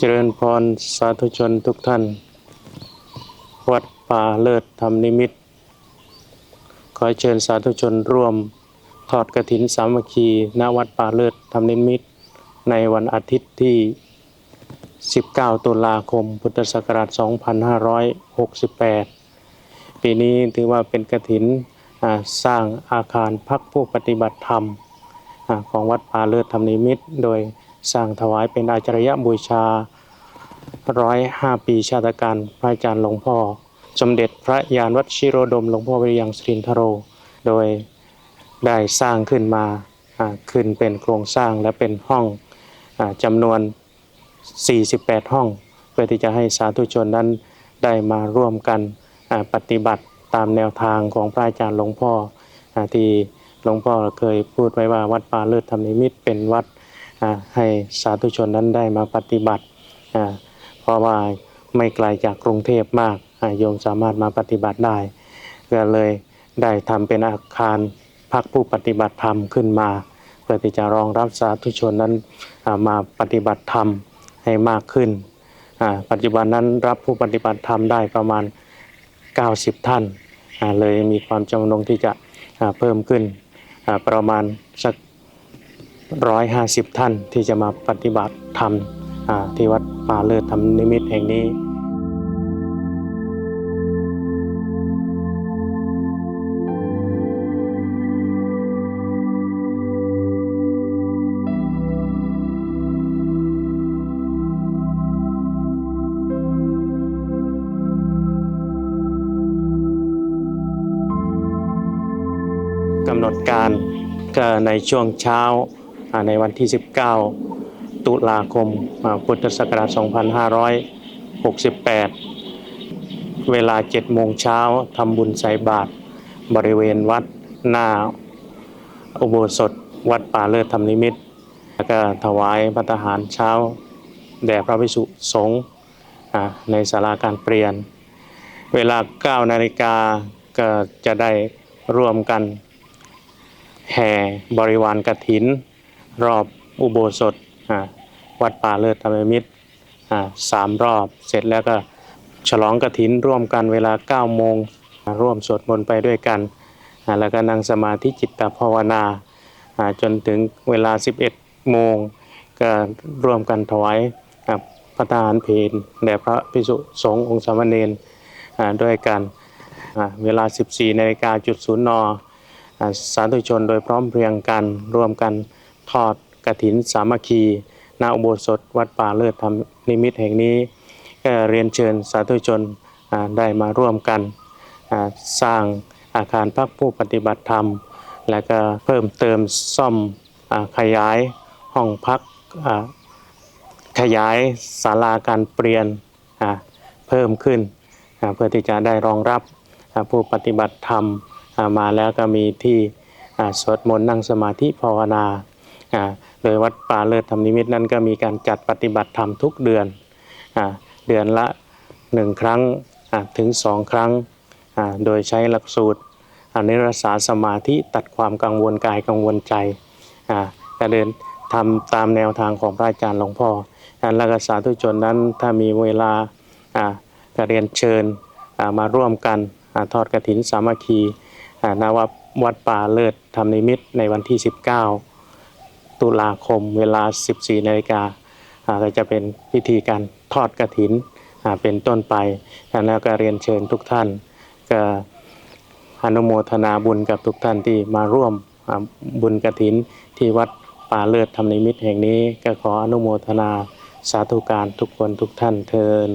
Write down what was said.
เจริญพรสาธุชนทุกท่าน วัดป่าเลิศธรรมนิมิต ขอเชิญสาธุชนร่วม ทอดกระถินสามัคคีณวัดป่าเลิศธรรมนิมิต ในวันอาทิตย์ที่ 19 ตุลาคม พุทธศักราช 2568 ปีนี้ถือว่าเป็นกระถินอ่าสร้างอาคารพักผู้ปฏิบัติธรรมของวัดป่าเลิศธรรมนิมิตโดย สร้างถวายเป็นอาจารยบูชาร้อยห้าปีชาติการพระอาจารย์หลวงพ่อ สมเด็จพระยานวัชิโรดมหลวงพ่อวิริยังสรินทโร โดยได้สร้างขึ้นมาขึ้นเป็นโครงสร้างและเป็นห้องอจำนวน 48 ห้อง เพื่อที่จะให้สาธุชนนั้นได้มาร่วมกันปฏิบัติตามแนวทางของพระอาจารย์หลวงพ่ออที่หลวงพ่อเคยพูดไว้ว่าวัดป่าเลิศธรรมนิมิตเป็นวัด ให้สาธุชนนั้นได้มาปฏิบัติ เพราะว่าไม่ไกลจากกรุงเทพมากโยมสามารถมาปฏิบัติได้ ก็เลยได้ทำเป็นอาคารพักผู้ปฏิบัติธรรมขึ้นมาเพื่อที่จะรองรับสาธุชนนั้นมาปฏิบัติธรรมให้มากขึ้น ปัจจุบันนั้นรับผู้ปฏิบัติธรรมได้ประมาณ 90 ท่านอ่าเลยมีความจำนงที่จะเพิ่มขึ้นประมาณสัก 150 ท่านที่จะมาปฏิบัติธรรมที่วัดป่าเลิศธรรมนิมิตแห่งนี้กำหนดการก็ในช่วงเช้า ในวันที่ 19 ตุลาคมพุทธศักราช 2568 เวลา 7 โมงเช้าทำบุญใส่บาตรบริเวณวัดหน้าอุโบสถวัดป่าเลิศธรรมนิมิตรแล้วก็ถวายพระทหารเช้า แด่พระภิกษุสงฆ์ในศาลาการเปลี่ยน เวลา 9 นาฬิกาก็จะได้ร่วมกันแห่บริวารกระถิน รอบอุโบสถวัดป่าเลิศธรรมมิตรสามรอบ เสร็จแล้วก็ฉลองกระถินร่วมกันเวลา9โมงร่วมสวดมนต์ไปด้วยกัน แล้วก็นั่งสมาธิจิตตภาวนาจนถึงเวลา 11 โมง ก็ร่วมกันถวายพระทหารเพลแด่พระภิกษุสงฆ์องค์สามเณรด้วยกันอ่าเวลา 14นาฬิกาจุดศูนย์นอสาธุชนโดยพร้อมเพรียงกันร่วมกัน ทอดกระถินสามัคคีณอุโบสถวัดป่าเลิศธรรมนิมิตแห่งนี้ก็เรียนเชิญสาธุชนได้มาร่วมกันสร้างอาคารพักผู้ปฏิบัติธรรม และก็เพิ่มเติมซ่อมอขยายห้องพักขยายศาลาการเปลี่ยนเพิ่มขึ้น เพื่อที่จะได้รองรับผู้ปฏิบัติธรรมมาแล้วก็มีที่สวดมนต์นั่งสมาธิภาวนา โดยวัดป่าเลิศธรรมนิมิตนั้นก็มีการจัดปฏิบัติธรรมทุกเดือนอเดือนละหนึ่งครั้งถึงสองครั้ง โดยใช้หลักสูตรอนิรศาสมาธิตัดความกังวลกายกังวลใจอ่าก็เดินทำตามแนวทางของพระอาจารย์หลวงพ่ออ่าและก็สาธุชนนั้นถ้ามีเวลาอ่าก็เรียนเชิญมาร่วมกันอทอดกระถินสามัคคีอ่าณวัดป่าเลิศธรรมนิมิตในวันที่ 19 ตุลาคมเวลา 14นาฬิกาก็จะเป็นพิธีการทอดกระถินอ่าเป็นต้นไปแล้วก็เรียนเชิญทุกท่านก็อนุโมทนาบุญกับทุกท่านที่มาร่วมบุญกระถินที่วัดป่าเลิศธรรมนิมิตแห่งนี้ ก็ขออนุโมทนาสาธุการทุกคนทุกท่านเทิน